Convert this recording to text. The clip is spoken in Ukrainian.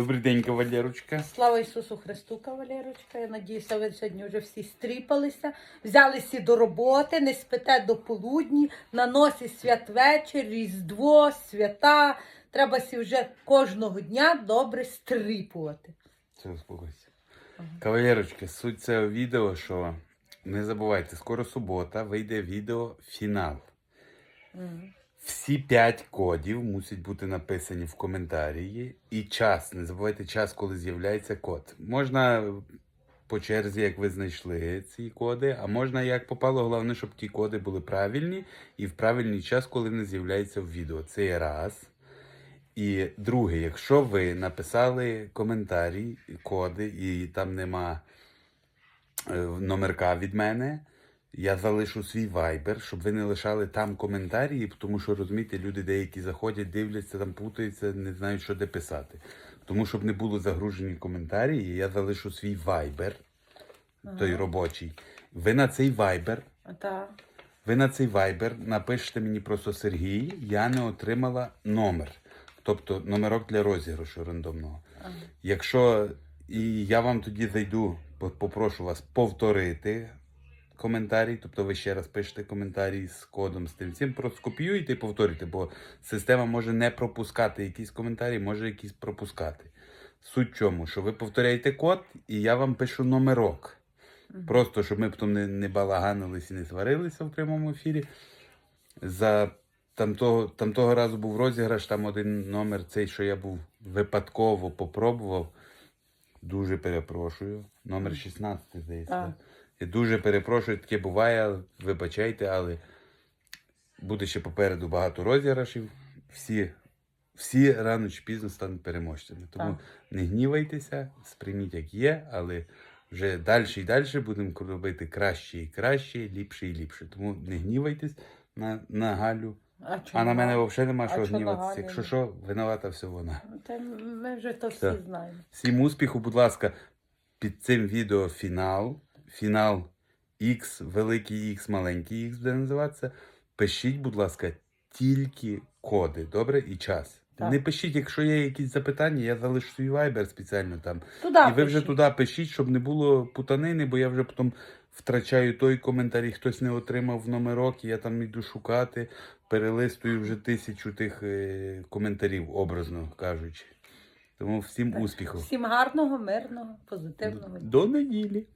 Добрий день, кавалерочка. Слава Ісусу Христу, кавалерочка. Я надіюся, ви сьогодні вже всі стріпалися, взялися до роботи, не спите до полудні, на носі святвечір, Різдво, свята. Треба сі вже кожного дня добре стріпувати. Все, успокойся. Кавалерочка, суть цього відео, що не забувайте, скоро субота, вийде відео фінал. Всі п'ять кодів мусять бути написані в коментарі. І час. Не забувайте час, коли з'являється код. Можна по черзі, як ви знайшли ці коди, а можна як попало. Головне, щоб ті коди були правильні і в правильний час, коли вони з'являються в відео. Це є раз. І друге, якщо ви написали коментарі, коди, і там нема е, номерка від мене, я залишу свій вайбер, щоб ви не лишали там коментарі, тому що розумієте, люди деякі заходять, дивляться, там путаються, не знають, що де писати. Тому щоб не було загружені коментарі, я залишу свій вайбер, той робочий. Ви на цей вайбер ви на цей вайбер напишете мені просто Сергій, я не отримала номер. Тобто номерок для розіграшу рандомного. Якщо і я вам тоді зайду, попрошу вас повторити коментарі, тобто ви ще раз пишете коментарі з кодом всім, просто скопіюйте і повторюйте, бо система може не пропускати якісь коментарі, може якісь пропускати. Суть в чому, що ви повторяєте код, і я вам пишу номерок. Просто щоб ми потім не, не балаганились і не сварилися в прямому ефірі. За там того, там того разу був розіграш, там один номер цей, що я був випадково попробував. Дуже перепрошую. Номер 16, здається. Я дуже перепрошую, таке буває, вибачайте, але буде ще попереду багато розіграшів. Всі, всі рано чи пізно стануть переможцями. Тому Так. не гнівайтеся, сприйміть, як є, але вже далі і далі будемо робити краще і краще, ліпше і ліпше. Тому не гнівайтесь на, на Галю. А, А на мене взагалі нема що гніватися. Якщо що, винувата все вона. Та ми вже то всі Так. знаємо. Всім успіху, будь ласка, під цим відео фінал. Фінал X, великий X, маленький X буде називатися. Пишіть, будь ласка, тільки коди, добре? І час. Так. Не пишіть, якщо є якісь запитання, я залишу свій вайбер спеціально там. Туди і ви вже пишіть. туди пишіть, щоб не було путанини, бо я вже потім втрачаю той коментар, хтось не отримав номерок, і я там йду шукати, перелистую вже тисячу тих е, коментарів, образно кажучи. Тому всім Так. успіху. Всім гарного, мирного, позитивного. До неділі.